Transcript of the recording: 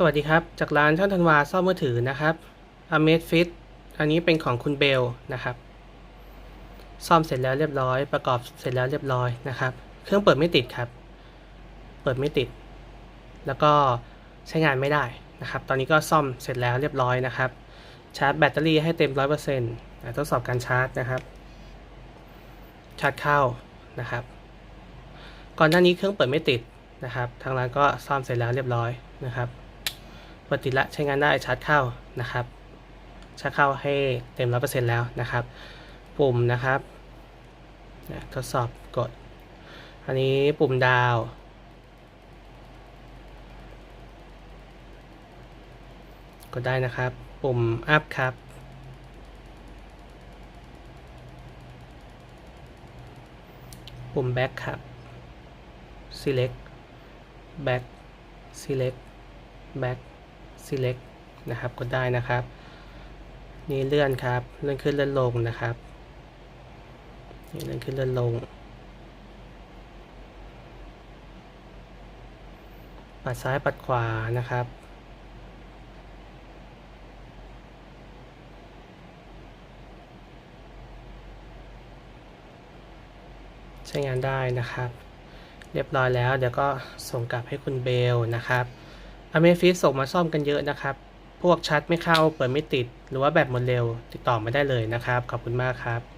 สวัสดีครับ จากร้านช่างธันวาซ่อมมือถือนะครับ a m a z Fit อันนี้เป็นของคุณเบลนะครับ ซ่อมเสร็จแล้วเรียบร้อย ประกอบเสร็จแล้วเรียบร้อยนะครับ เครื่องเปิดไม่ติดครับ เปิดไม่ติด แล้วก็ใช้งานไม่ได้นะครับ ตอนนี้ก็ซ่อมเสร็จแล้วเรียบร้อยนะครับ ชาร์จแบตเตอรี่ให้เต็ม100%ทดสอบการชาร์จนะครับ ชาร์จเข้านะครับ ก่อนหน้านี้เครื่องเปิดไม่ติดนะครับ ทางร้านก็ซ่อมเสร็จแล้วเรียบร้อยนะครับ ปิดติละใช้งานได้ชาร์จเข้านะครับชาร์จเข้าให้เต็มร้อยเปอร์เซ็นต์แล้วนะครับ ปุ่มนะครับทดสอบกด อันนี้ปุ่มดาวกดได้นะครับ ปุ่มอัพครับ ปุ่ม back ครับ select back select back select นะครับกดได้นะครับ นี่เลื่อนครับ เลื่อนขึ้นเลื่อนลงนะครับนี่เลื่อนขึ้นเลื่อนลง ปัดซ้ายปัดขวานะครับใช้งานได้นะครับ เรียบร้อยแล้ว เดี๋ยวก็ส่งกลับให้คุณเบลนะครับ อเมฟิสส่งมาซ่อมกันเยอะนะครับ พวกชาร์จไม่เข้าเปิดไม่ติด หรือว่าแบตหมดเร็วติดต่อมาได้เลยนะครับ ขอบคุณมากครับ